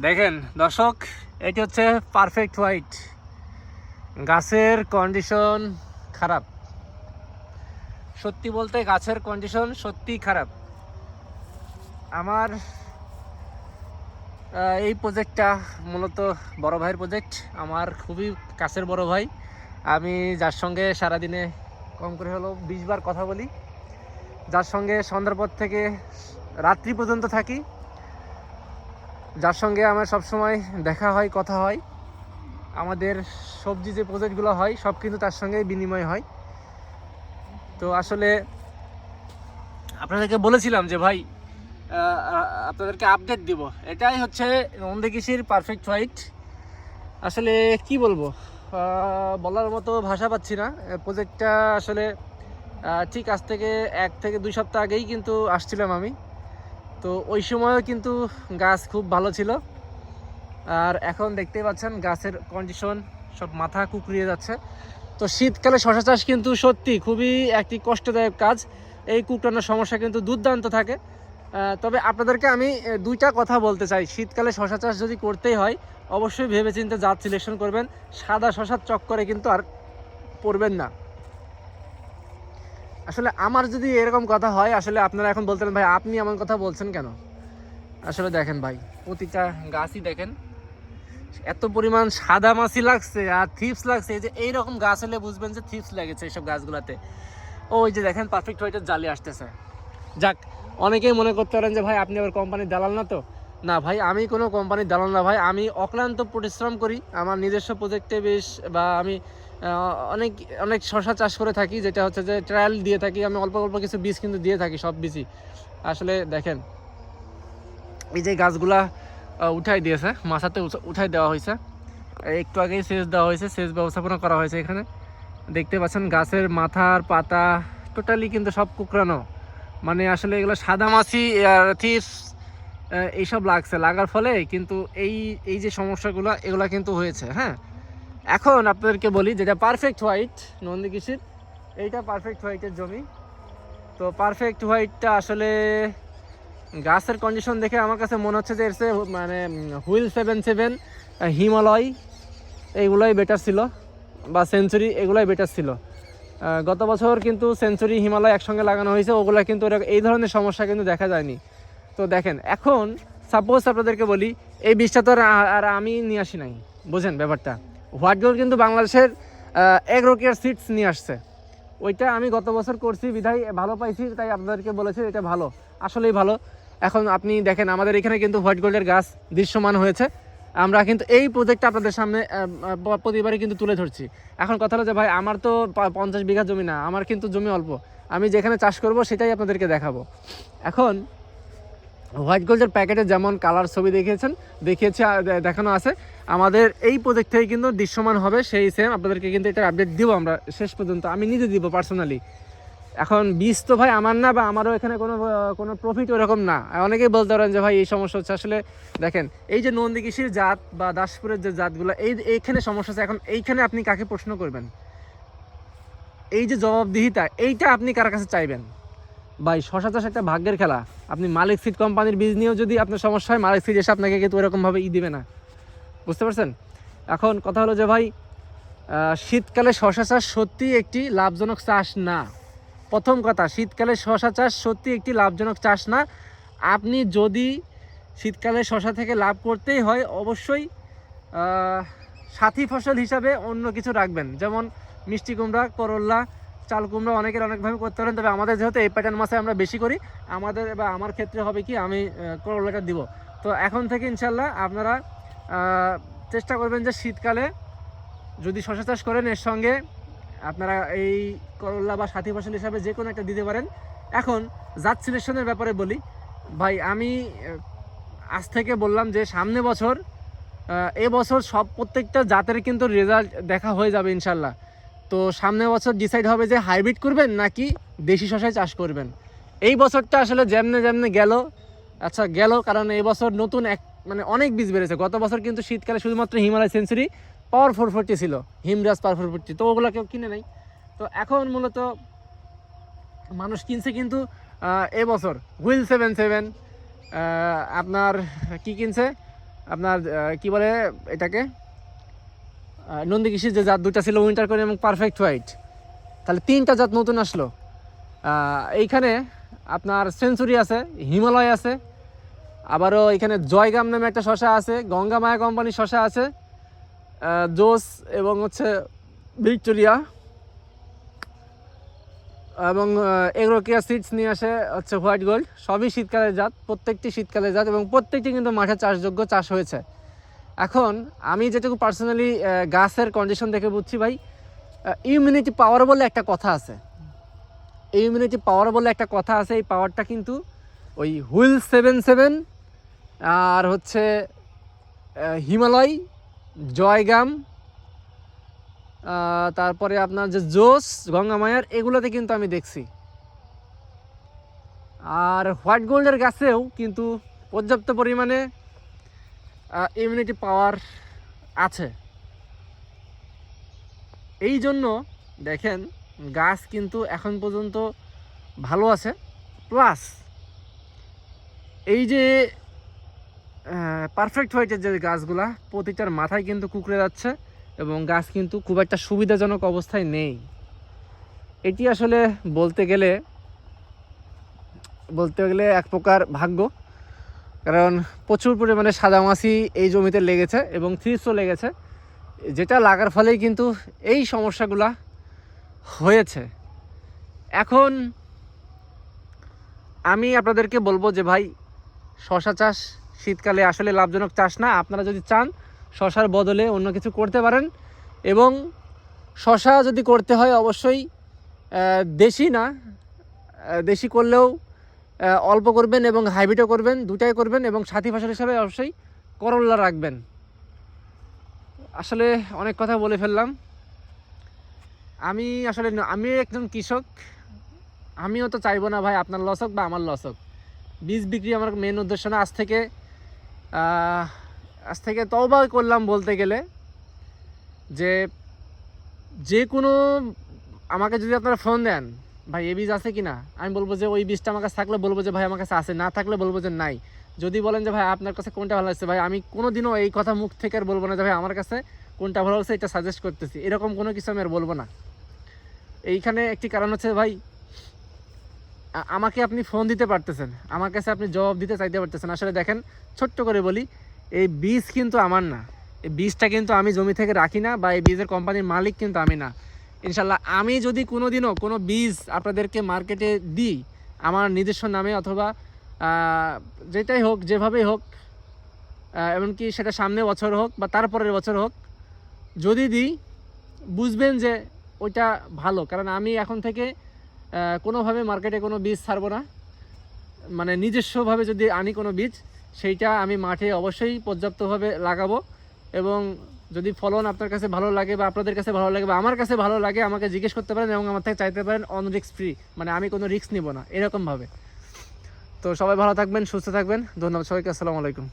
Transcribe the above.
দেখেন, দর্শক, এটি হচ্ছে পারফেক্ট হোয়াইট গাছের কন্ডিশন খারাপ। সত্যি বলতে গাছের কন্ডিশন সত্যি খারাপ। আমার এই প্রজেক্টটা মূলত বড় ভাইয়ের প্রজেক্ট আমার খুবই কাছের বড় ভাই। আমি যার সঙ্গে সারাদিনে কম করে হলো বিশ বার কথা বলি। যার সঙ্গে সন্ধ্যার পর থেকে রাত্রি পর্যন্ত থাকি। যার সঙ্গে আমার সব সময় দেখা হয়, কথা হয়। আমাদের সবজি যে প্রজেক্টগুলো হয়, সব কিন্তু তার সঙ্গে বিনিময় হয়। তো আসলে আপনাদেরকে বলেছিলাম যে, ভাই আপনাদেরকে আপডেট দিব। এটাই হচ্ছে নন্দকিশির পারফেক্ট হোয়াইট আসলে কি বলব? বলার মতো ভাষা পাচ্ছি না। প্রজেক্টটা আসলে ঠিক আজ থেকে এক থেকে দুই সপ্তাহ আগেই কিন্তু আসছিলাম আমি। তো ওই সময়ও কিন্তু গাছ খুব ভালো ছিল। আর এখন দেখতেই পাচ্ছেন গাছের কন্ডিশন সব মাথা কুকড়িয়ে যাচ্ছে। তো শীতকালে শশা চাষ কিন্তু সত্যি খুবই একটি কষ্টদায়ক কাজ। এই কুকড়ানোর সমস্যা কিন্তু দুর্দান্ত থাকে। তবে আপনাদেরকে আমি দুইটা কথা বলতে চাই। শীতকালে শশা চাষ যদি করতেই হয়, অবশ্যই ভেবেচিন্তে জাত সিলেকশন করবেন। সাদা শশার চক্করে কিন্তু আর পড়বেন না। আসলে আমার যদি এরকম কথা হয়, আসলে আপনারা এখন বলতেন ভাই, আপনি এমন কথা বলছেন কেন? আসলে দেখেন ভাই, প্রতিটা গাছই দেখেন, এত পরিমাণ সাদা মাছি লাগছে আর থিপস লাগছে, এই যে এইরকম গাছ হলে বুঝবেন যে থিপস লেগেছে এইসব গাছগুলোতে। ওই যে দেখেন পারফেক্ট হোয়াইটের জালি আসতেছে। যাক, অনেকেই মনে করতে পারেন যে, ভাই, আপনি আবার কোম্পানির দালাল না তো? না ভাই, আমি কোনো কোম্পানির দালাল না ভাই, আমি অক্লান্ত পরিশ্রম করি। আমার নিজস্ব প্রজেক্টে বেশ, বা আমি অনেক অনেক শশা চাষ করে থাকি, যেটা হচ্ছে যে ট্রায়াল দিয়ে থাকি। আমি অল্প অল্প কিছু বীজ কিন্তু দিয়ে থাকি, সব বীজই। আসলে দেখেন, এই যে গাছগুলা উঠাই দিয়েছে, মাথাতে উঠা- উঠাই দেওয়া হয়েছে। একটু আগেই সেচ দেওয়া হয়েছে, সেচ ব্যবস্থাপনা করা হয়েছে এখানে। দেখতে পাচ্ছেন গাছের মাথার পাতা টোটালি কিন্তু সব কুকরানো মানে আসলে এগুলো সাদা মাছি, আর থিস এইসব লাগছে, লাগার ফলে কিন্তু এই এই যে সমস্যাগুলো, এগুলো কিন্তু হয়েছে হ্যাঁ? এখন আপনাদেরকে বলি যেটা পারফেক্ট হোয়াইট নন্দী কৃষির এইটা পারফেক্ট হোয়াইটের জমি। তো পারফেক্ট হোয়াইটটা আসলে গাছের কন্ডিশন দেখে আমার কাছে মনে হচ্ছে যে চেয়ে মানে হুইল সেভেন সেভেন, হিমালয়, এইগুলোই বেটার ছিল, বা সেঞ্চুরি, এগুলোই বেটার ছিল। গত বছর কিন্তু সেঞ্চুরি, হিমালয় একসঙ্গে লাগানো হয়েছে, ওগুলো কিন্তু এই ধরনের সমস্যা কিন্তু দেখা যায়নি। তো দেখেন, এখন সাপোজ আপনাদেরকে বলি, এই বীজটা তো আর আমি নিয়ে আসি নাই। বুঝেন ব্যাপারটা? হোয়াইট গোল্ড কিন্তু বাংলাদেশের এগ্রোকেয়ার সিডস নিয়ে আসছে। ওইটা আমি গত বছর করছি, বিধায় ভালো পাইছি, তাই আপনাদেরকে বলেছি এটা ভালো। আসলেই ভালো। এখন আপনি দেখেন, আমাদের এখানে কিন্তু হোয়াইট গোল্ডের গাছ দৃশ্যমান হয়েছে। আমরা কিন্তু এই প্রজেক্টটা আপনাদের সামনে প্রতিবারই কিন্তু তুলে ধরছি। এখন কথা হলো যে, ভাই, আমার তো পঞ্চাশ বিঘা জমি না, আমার কিন্তু জমি অল্প। আমি যেখানে চাষ করব, সেটাই আপনাদেরকে দেখাবো। এখন হোয়াইট গোল্ডের প্যাকেটে যেমন কালার ছবি দেখিয়েছেন, দেখিয়েছে দেখানো আছে। আমাদের এই প্রজেক্ট থেকে কিন্তু দৃশ্যমান হবে, সেই সেম আপনাদেরকে কিন্তু এটা আপডেট দিব আমরা শেষ পর্যন্ত। আমি নিজে দিব পার্সোনালি এখন বীজ তো ভাই আমার না, বা আমারও এখানে কোনো কোনো প্রফিট ওরকম না। অনেকেই বলতে পারেন যে ভাই এই সমস্যা হচ্ছে। আসলে দেখেন, এই যে নন্দী কৃষির জাত বা দাসপুরের যে জাতগুলো, এই, এইখানে সমস্যা আছে। এখন এইখানে আপনি কাকে প্রশ্ন করবেন? এই যে জবাবদিহিতা, এইটা আপনি কার কাছে চাইবেন? ভাই, শশা চাষ একটা ভাগ্যের খেলা। আপনি মালিক সিড কোম্পানির বীজ নিয়েও যদি আপনার সমস্যা হয়, মালিক সিড এসে আপনাকে কিন্তু ওরকমভাবে ই দিবে না। বুঝতে পারছেন? এখন কথা হলো যে ভাই শীতকালে শশা চাষ সত্যি একটি লাভজনক চাষ না। প্রথম কথা, শীতকালে শশা চাষ সত্যি একটি লাভজনক চাষ না। আপনি যদি শীতকালে শশা থেকে লাভ করতেই হয়, অবশ্যই সাথী ফসল হিসাবে অন্য কিছু রাখবেন। যেমন মিষ্টি কুমড়া করল্লা চাল কুমড়া অনেকের অনেকভাবে করতে পারেন তবে আমাদের যেহেতু এই প্যাটার্ন মাসে আমরা বেশি করি আমাদের বা আমার ক্ষেত্রে হবে কি আমি করলাটা দিব। তো এখন থেকে ইনশাল্লাহ আপনারা চেষ্টা করবেন যে শীতকালে যদি শশা চাষ করেন এর সঙ্গে আপনারা এই করল্লা বা সাথী ফসল হিসাবে যে কোনো একটা দিতে পারেন। এখন জাত সিলেকশনের ব্যাপারে বলি ভাই আমি আজ থেকে বললাম যে সামনে বছর আহ, এ বছর সব প্রত্যেকটা জাতের কিন্তু রেজাল্ট দেখা হয়ে যাবে ইনশাল্লাহ তো সামনে বছর ডিসাইড হবে যে হাইব্রিড করবেন নাকি দেশি শশায় চাষ করবেন? এই বছরটা আসলে যেমনে যেমনে গেল আচ্ছা গেল কারণ এই বছর নতুন এক মানে অনেক বীজ বেড়েছে। গত বছর কিন্তু শীতকালে শুধুমাত্র Himalaya century power four forty ছিল হিমরাজ পাওয়ার ফোর ফোরটি তো ওগুলো কেউ কিনে নেই। তো এখন মূলত মানুষ কিনছে কিন্তু এবছর হুইল সেভেন সেভেন আপনার কি কিনছে? আপনার কি বলে এটাকে? নন্দী কৃষির যে জাত দুটা ছিল উইন্টার করে এবং পারফেক্ট হোয়াইট তাহলে তিনটা জাত নতুন আসলো। এইখানে আপনার সেঞ্চুরি আছে, হিমালয় আছে, আবারও এখানে জয়গাম নামে একটা শশা আছে, গঙ্গা মায়া কোম্পানির শশা আছে জোস এবং হচ্ছে ভিক্টোরিয়া, এবং এগ্রোকিয়া সিডস নিয়ে আসে হচ্ছে হোয়াইট গোল্ড সবই শীতকালের জাত, প্রত্যেকটি শীতকালের জাত এবং প্রত্যেকটি কিন্তু মাঠে চাষযোগ্য চাষ হয়েছে। এখন আমি যেটুকু পার্সোনালি গাছের কন্ডিশন দেখে বুঝছি ভাই ইমিউনিটি পাওয়ার বলে একটা কথা আছে। ইমিউনিটি পাওয়ার বলে একটা কথা আছে, এই পাওয়ারটা কিন্তু ওই হুইল সেভেন সেভেন আর হচ্ছে হিমালয়, জয়গাম তারপরে আপনার যে জোস, গঙ্গামায়ার, এগুলোতে কিন্তু আমি দেখছি। আর হোয়াইট গোল্ডের গাছেও কিন্তু পর্যাপ্ত পরিমাণে ইমিউনিটি পাওয়ার আছে। এই জন্য দেখেন, গাছ কিন্তু এখন পর্যন্ত ভালো আছে। প্লাস এই যে পারফেক্ট হোয়াইটের যে গাছগুলা, প্রতিটার মাথায় কিন্তু কুকড়ে যাচ্ছে এবং গাছ কিন্তু খুব একটা সুবিধাজনক অবস্থায় নেই। এটি আসলে বলতে গেলে বলতে গেলে এক প্রকার ভাগ্য। কারণ প্রচুর পরিমাণে সাদা মাছি এই জমিতে লেগেছে এবং থ্রিসও লেগেছে। যেটা লাগার ফলেই কিন্তু এই সমস্যাগুলা হয়েছে। এখন আমি আপনাদেরকে বলব যে ভাই, শশা চাষ শীতকালে আসলে লাভজনক চাষ না। আপনারা যদি চান, শশার বদলে অন্য কিছু করতে পারেন এবং শশা যদি করতে হয় অবশ্যই দেশি না দেশি করলেও অল্প করবেন এবং হাইব্রিডও করবেন দুটাই করবেন এবং সাথী ফসল হিসাবে অবশ্যই করল্লা রাখবেন। আসলে অনেক কথা বলে ফেললাম। আমি আসলে আমি একজন কৃষক। আমিও তো চাইব না ভাই আপনার লস হোক বা আমার লস হোক। বীজ বিক্রি আমার মেন উদ্দেশ্য না। আজ থেকে আজ থেকে তওবা করলাম বলতে গেলে যে যে কোনো আমাকে যদি আপনারা ফোন দেন ভাই, এই বীজ আছে কি না আমি বলব যে ওই বীজটা আমার কাছে থাকলে বলব যে ভাই আমার কাছে আছে, না থাকলে বলব যে নাই। যদি বলেন যে ভাই আপনার কাছে কোনটা ভালো লাগছে, ভাই, আমি কোনোদিনও এই কথা মুখ থেকে আর বলব না যে ভাই আমার কাছে কোনটা ভালো লাগছে, এটা সাজেস্ট করতেছি। এরকম কোনো কিছু আমি আর বলব না। এইখানে একটি কারণ হচ্ছে ভাই আমাকে আপনি ফোন দিতে পারতেছেন। আমার কাছে আপনি জবাব দিতে চাইতে পারতেছেন। আসলে দেখেন, ছোট্ট করে বলি, এই বীজ কিন্তু আমার না। এই বীজটা কিন্তু আমি জমি থেকে রাখি না বা এই বীজের কোম্পানির মালিক কিন্তু আমি না। ইনশাল্লাহ আমি যদি কোনো দিনও কোনো বীজ আপনাদেরকে মার্কেটে দিই, আমার নিজস্ব নামে অথবা যেটাই হোক, যেভাবেই হোক এমনকি সেটা সামনে বছর হোক বা তারপরের বছর হোক, যদি দিই, বুঝবেন যে ওইটা ভালো। কারণ আমি এখন থেকে কোনোভাবে মার্কেটে কোনো বীজ ছাড়বো না। মানে নিজস্বভাবে যদি আনি কোনো বীজ, সেইটা আমি মাঠে অবশ্যই পর্যাপ্তভাবে লাগাবো এবং যদি ফলন আপনার কাছে ভালো লাগে বা আপনাদের কাছে ভালো লাগে বা আমার কাছে ভালো লাগে, আমাকে জিজ্ঞেস করতে পারেন এবং আমার থেকে চাইতে পারেন অন রিক্স ফ্রি মানে আমি কোনো রিক্স নিব না, এরকমভাবে। তো সবাই ভালো থাকবেন, সুস্থ থাকবেন। ধন্যবাদ সবাইকে, আসসালামু আলাইকুম।